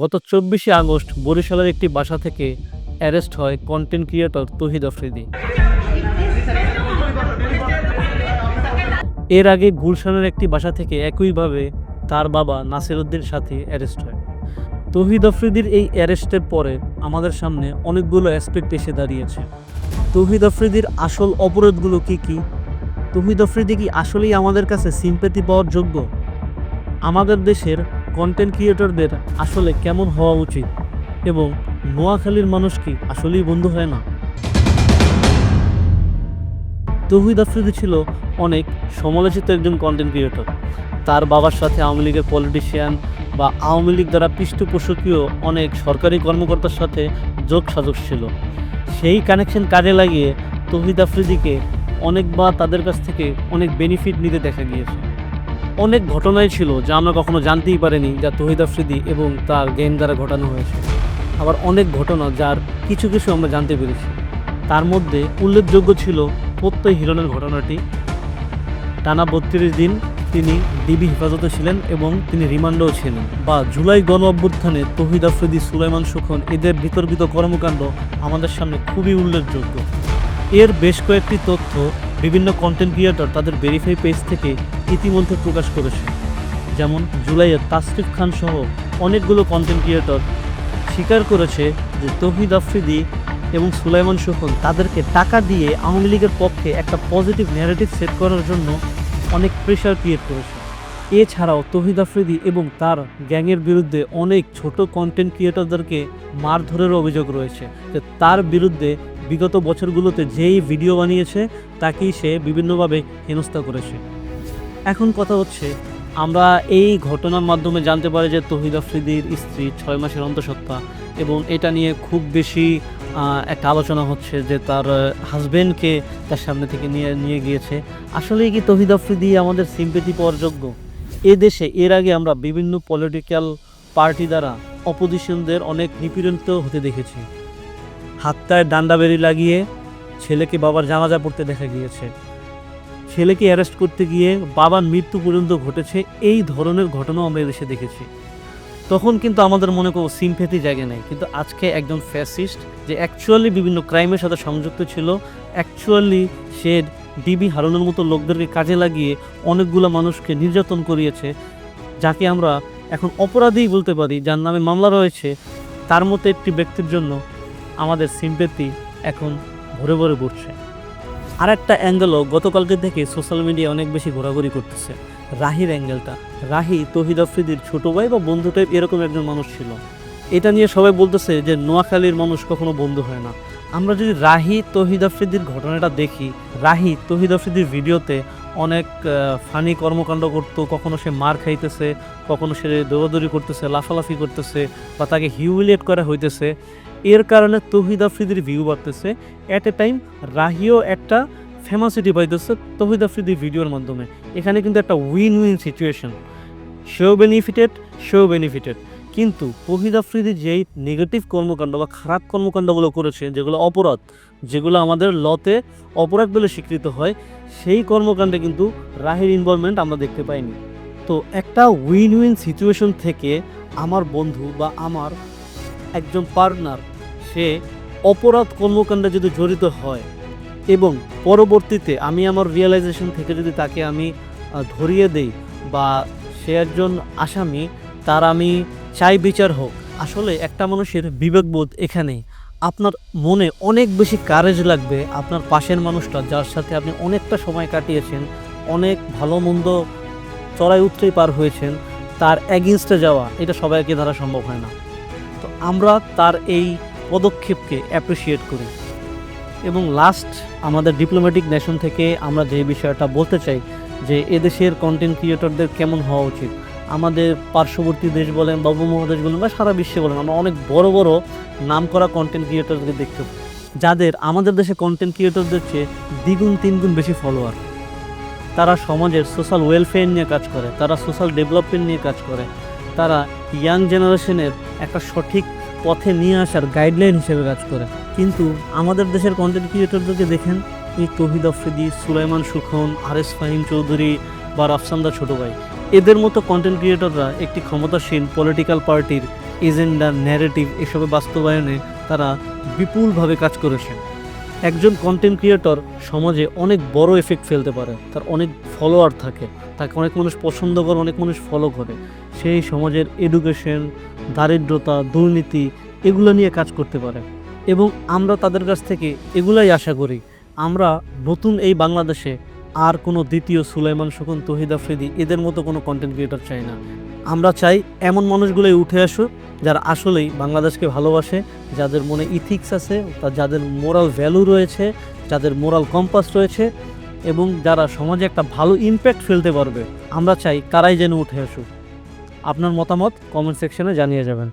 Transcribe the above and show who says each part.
Speaker 1: গত চব্বিশে আগস্ট বরিশালের একটি বাসা থেকে অ্যারেস্ট হয় কন্টেন্ট ক্রিয়েটর তহিদ আফ্রিদি। এর আগে গুলশানের একটি বাসা থেকে একইভাবে তার বাবা নাসির উদ্দিন সাথী অ্যারেস্ট হয়। তহিদ আফ্রিদির এই অ্যারেস্টের পরে আমাদের সামনে অনেকগুলো অ্যাসপেক্ট এসে দাঁড়িয়েছে। তহিদ আফ্রিদির আসল অপরাধগুলো কি কি? তহিদ আফ্রিদি কি আসলেই আমাদের কাছে সিম্পেথি পাওয়ার যোগ্য? আমাদের দেশের কন্টেন্ট ক্রিয়েটরদের আসলে কেমন হওয়া উচিত? এবং নোয়াখালীর মানুষ কি আসলেই বন্ধু হয় না? তহিদ আফ্রিদি ছিল অনেক সমালোচিত একজন কন্টেন্ট ক্রিয়েটর তার বাবার সাথে আওয়ামী লীগের পলিটিশিয়ান বা আওয়ামী লীগ দ্বারা পৃষ্ঠপোষকীয় অনেক সরকারি কর্মকর্তার সাথে যোগ সাজস ছিল। সেই কানেকশন কাজে লাগিয়ে তহিদ আফ্রিদিকে অনেকবার তাদের কাছ থেকে অনেক বেনিফিট নিতে দেখা গিয়েছে। অনেক ঘটনাই ছিল যা আমরা কখনো জানতেই পারিনি, যা তহিদ আফ্রিদি এবং তার গেম দ্বারা ঘটানো হয়েছে। আবার অনেক ঘটনা যার কিছু কিছু আমরা জানতে পেরেছি। তার মধ্যে উল্লেখযোগ্য ছিল প্রত্যয় হিরণের ঘটনাটি। টানা বত্রিশ দিন তিনি ডিবি হেফাজতে ছিলেন এবং তিনি রিমান্ডেও ছিলেন। বা জুলাই গণ অভ্যুত্থানে তহিদ আফ্রিদি, সুলাইমান সুখন এদের বিতর্কিত কর্মকাণ্ড আমাদের সামনে খুবই উল্লেখযোগ্য। এর বেশ কয়েকটি তথ্য বিভিন্ন কন্টেন্ট ক্রিয়েটর তাদের ভেরিফাই পেজ থেকে ইতিমধ্যে প্রকাশ করেছে। যেমন জুলাইয়ের তাসরিফ খান সহ অনেকগুলো কন্টেন্ট ক্রিয়েটর স্বীকার করেছে যে তহিদ আফ্রিদি এবং সুলাইমান সুখন তাদেরকে টাকা দিয়ে আওয়ামী লীগের পক্ষে একটা পজিটিভ ন্যারেটিভ সেট করার জন্য অনেক প্রেশার ক্রিয়েট করেছে। এছাড়াও তহিদ আফ্রিদি এবং তার গ্যাংয়ের বিরুদ্ধে অনেক ছোট কন্টেন্ট ক্রিয়েটরদেরকে মারধরের অভিযোগ রয়েছে যে তার বিরুদ্ধে বিগত বছরগুলোতে যেই ভিডিও বানিয়েছে, তাকেই সে বিভিন্নভাবে হেনস্থা করেছে। এখন কথা হচ্ছে, আমরা এই ঘটনার মাধ্যমে জানতে পারি যে তহিদ আফ্রিদির স্ত্রী ছয় মাসের অন্তঃসত্ত্বা এবং এটা নিয়ে খুব বেশি একটা আলোচনা হচ্ছে যে তার হাজবেন্ডকে তার সামনে থেকে নিয়ে নিয়ে গিয়েছে। আসলেই কি তহিদ আফ্রিদি আমাদের সিম্পেথি পাওয়ার যোগ্য? এ দেশে, এর আগে আমরা বিভিন্ন পলিটিক্যাল পার্টি দ্বারা অপোজিশনদের অনেক নিপীড়িত হতে দেখেছি। হাতটায় ডান্ডা বেরি লাগিয়ে ছেলেকে বাবার জানাজা পড়তে দেখা গিয়েছে। ছেলেকে অ্যারেস্ট করতে গিয়ে বাবার মৃত্যু পর্যন্ত ঘটেছে, এই ধরনের ঘটনাও আমরা এদেশে দেখেছি। তখন কিন্তু আমাদের মনে কোনো সিম্পেথি জায়গা নেই। কিন্তু আজকে একজন ফ্যাসিস্ট যে অ্যাকচুয়ালি বিভিন্ন ক্রাইমের সাথে সংযুক্ত ছিল অ্যাকচুয়ালি সে ডিবি হারুনের মতো লোকদেরকে কাজে লাগিয়ে অনেকগুলো মানুষকে নির্যাতন করিয়েছে, যাকে আমরা এখন অপরাধীই বলতে পারি, যার নামে মামলা রয়েছে, তার মতো একটি ব্যক্তির জন্য আমাদের সিম্পেথি এখন ভরে ভরে পড়ছে আর একটা অ্যাঙ্গেলও গতকালকে থেকে সোশ্যাল মিডিয়া অনেক বেশি ঘোরাঘুরি করতেছে। রাহির অ্যাঙ্গেলটা রাহি তহিদ আফ্রিদির ছোটো ভাই বা বন্ধু টাইপ এরকম একজন মানুষ ছিল। এটা নিয়ে সবাই বলতেছে যে নোয়াখালীর মানুষ কখনো বন্ধু হয় না। আমরা যদি রাহি তহিদ আফ্রিদির ঘটনাটা দেখি, রাহি তহিদ আফ্রিদির ভিডিওতে অনেক ফানি কর্মকাণ্ড করতো, কখনো সে মার খাইতেছে, কখনো সে দৌড়াদৌড়ি করতেছে, লাফালাফি করতেছে বা তাকে হিউমিলিয়েট করা হইতেছে। এর কারণে তহিদ আফ্রিদির ভিউ বাড়তেছে। অ্যাট এ টাইম রাহিও একটা ফেমাসিটি পাইতেছে তহিদ আফ্রিদির ভিডিওর মাধ্যমে। এখানে কিন্তু একটা উইন উইন সিচুয়েশন সেও বেনিফিটেড সেও বেনিফিটেড কিন্তু তহিদ আফ্রিদি যেই নেগেটিভ কর্মকাণ্ড বা খারাপ কর্মকাণ্ডগুলো করেছে, যেগুলো অপরাধ, যেগুলো আমাদের লতে অপরাধ বলে স্বীকৃত হয়, সেই কর্মকাণ্ডে কিন্তু রাহির ইনভলভমেন্ট আমরা দেখতে পাইনি। তো একটা উইন উইন সিচুয়েশন থেকে আমার বন্ধু বা আমার একজন পার্টনার সে অপরাধ কর্মকাণ্ডে যদি জড়িত হয় এবং পরবর্তীতে আমি আমার রিয়েলাইজেশন থেকে যদি তাকে আমি ধরিয়ে দেই বা সে একজন আসামি, তার আমি চাই বিচার হোক। আসলে একটা মানুষের বিবেকবোধ এখানেই আপনার মনে অনেক বেশি কারেজ লাগবে আপনার পাশের মানুষটা যার সাথে আপনি অনেকটা সময় কাটিয়েছেন, অনেক ভালো মন্দ চড়াই উতরেই পার হয়েছেন, তার অ্যাগেনস্টে যাওয়া, এটা সবাইকে দ্বারা সম্ভব হয় না। আমরা তার এই পদক্ষেপকে অ্যাপ্রিসিয়েট করি। এবং লাস্ট আমাদের ডিপ্লোম্যাটিক নেশন থেকে আমরা যে বিষয়টা বলতে চাই, যে এদেশের কন্টেন্ট ক্রিয়েটরদের কেমন হওয়া উচিত? আমাদের পার্শ্ববর্তী দেশ বলেন বা উপমহাদেশ বলেন বা সারা বিশ্বে বলেন, আমরা অনেক বড় বড় নাম করা কন্টেন্ট ক্রিয়েটরকে দেখতে যাদের আমাদের দেশে কন্টেন্ট ক্রিয়েটরদের চেয়ে দ্বিগুণ, তিনগুণ বেশি ফলোয়ার তারা সমাজের সোশ্যাল ওয়েলফেয়ার নিয়ে কাজ করে, তারা সোশ্যাল ডেভেলপমেন্ট নিয়ে কাজ করে তারা ইয়াং জেনারেশনের একটা সঠিক পথে নিয়ে আসার গাইডলাইন হিসেবে কাজ করে। কিন্তু আমাদের দেশের কন্টেন্ট ক্রিয়েটরদেরকে দেখেন, এই তহিদ আফ্রিদি, সুলাইমান সুখন আর এস ফাহিম চৌধুরী বা রাফসান্দা ছোট ভাই, এদের মতো কন্টেন্ট ক্রিয়েটররা একটি ক্ষমতাসীন পলিটিক্যাল পার্টির এজেন্ডা ন্যারেটিভ এসবের বাস্তবায়নে তারা বিপুলভাবে কাজ করেছেন। একজন কন্টেন্ট ক্রিয়েটর সমাজে অনেক বড় এফেক্ট ফেলতে পারে, তার অনেক ফলোয়ার থাকে, তাকে অনেক মানুষ পছন্দ করে, অনেক মানুষ ফলো করে। সেই সমাজের এডুকেশন দারিদ্রতা, দুর্নীতি এগুলো নিয়ে কাজ করতে পারে। এবং আমরা তাদের কাছ থেকে এগুলাই আশা করি, আমরা নতুন এই বাংলাদেশে আর কোনো দ্বিতীয় সুলাইমান শকুন তহিদ আফ্রিদি, এদের মতো কোনো কন্টেন্ট ক্রিয়েটর চাই না। আমরা চাই এমন মানুষগুলোই উঠে আসুক যারা আসলেই বাংলাদেশকে ভালোবাসে, যাদের মনে ইথিক্স আছে যাদের মোরাল ভ্যালু রয়েছে, যাদের মোরাল কম্পাস রয়েছে এবং যারা সমাজে একটা ভালো ইম্প্যাক্ট ফেলতে পারবে। আমরা চাই কারাই যেন উঠে আসুক। আপনার মতামত কমেন্ট সেকশনে জানিয়ে যাবেন।